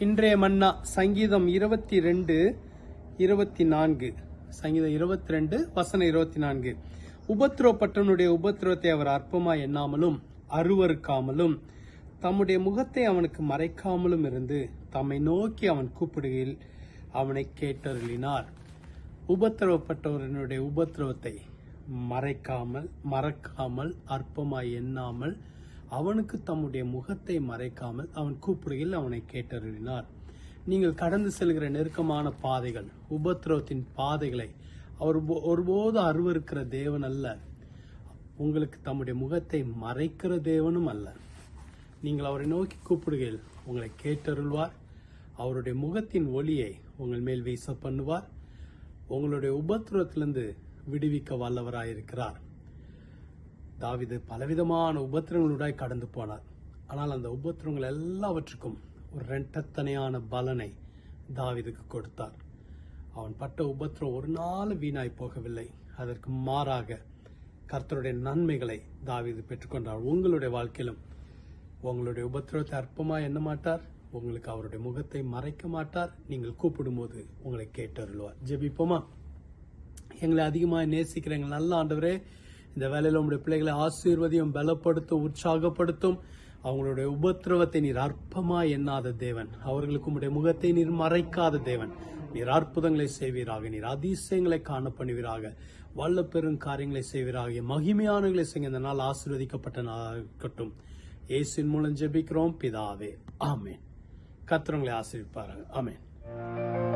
இன்றைய மன்னா சங்கீதம் இருபத்தி ரெண்டு இருபத்தி நான்கு சங்கீதம் இருபத்தி ரெண்டு வசனம் இருபத்தி நான்கு உபத்திரவப்பட்டவனுடைய உபத்ரவத்தை அவர் அற்பமாய் எண்ணாமலும் அருவறுக்காமலும் தம்முடைய முகத்தை அவனுக்கு மறைக்காமலும் இருந்து தம்மை நோக்கி அவன் கூப்பிடுகையில் அவனை கேட்டருளினார். உபத்திரவப்பட்டவரனுடைய உபத்திரவத்தை மறைக்காமல் மறக்காமல் அற்பமாய் எண்ணாமல் அவனுக்கு தம்முடைய முகத்தை மறைக்காமல் அவன் கூப்பிடுகையில் அவனை கேட்டருளினார். நீங்கள் கடந்து செல்கிற நெருக்கமான பாதைகள் உபத்திரவத்தின் பாதைகளை அவர் ஒருபோது அருவருக்கிற தேவன் அல்ல. உங்களுக்கு தம்முடைய முகத்தை மறைக்கிற தேவனும் அல்ல. நீங்கள் அவரை நோக்கி கூப்பிடுகையில் உங்களை கேட்டருள்வார். அவருடைய முகத்தின் ஒளியை உங்கள் மேல் வீச பண்ணுவார். உங்களுடைய உபத்திரத்திலிருந்து விடுவிக்க வல்லவராயிருக்கிறார். தாவிது பலவிதமான உபத்திரங்களுடாய் கடந்து போனார். ஆனால் அந்த உபத்திரங்கள் எல்லாவற்றுக்கும் ஒரு ரெண்டத்தனையான பலனை தாவிதுக்கு கொடுத்தார். அவன் பட்ட உபத்திரம் ஒரு நாள் வீணாய் போகவில்லை. அதற்கு மாறாக கர்த்தருடைய நன்மைகளை தாவிது பெற்றுக்கொண்டார். உங்களுடைய வாழ்க்கையிலும் உங்களுடைய உபத்திரவத்தை அற்பமாக எண்ண மாட்டார். உங்களுக்கு அவருடைய முகத்தை மறைக்க மாட்டார். நீங்கள் கூப்பிடும்போது உங்களை கேட்டருள்வார். ஜெபிப்போமா? எங்களை அதிகமாக நேசிக்கிற எங்கள் நல்ல ஆண்டவரே இந்த வேலையில் உங்களுடைய பிள்ளைகளை ஆசீர்வதியும் பலப்படுத்தும் உற்சாகப்படுத்தும். அவங்களுடைய உபத்திரவத்தை நீர் அற்பமாக எண்ணாத தேவன். அவர்களுக்கு உங்களுடைய முகத்தை நீர் மறைக்காத தேவன். நீர் அற்புதங்களை செய்வீராக. நீர் அதிசயங்களை காண பண்ணுவீராக. வல்ல பெரும் காரியங்களை செய்வீராக. மகிமையானங்களை செய்ய இந்த நாள் ஆசீர்வதிக்கப்பட்ட நாளாக இருக்கட்டும். இயேசுவின் மூலம் ஜெபிக்கிறோம். பிதாவே. ஆமேன். கத்திரங்களை ஆசிரிப்பார்கள் ஆமேன்.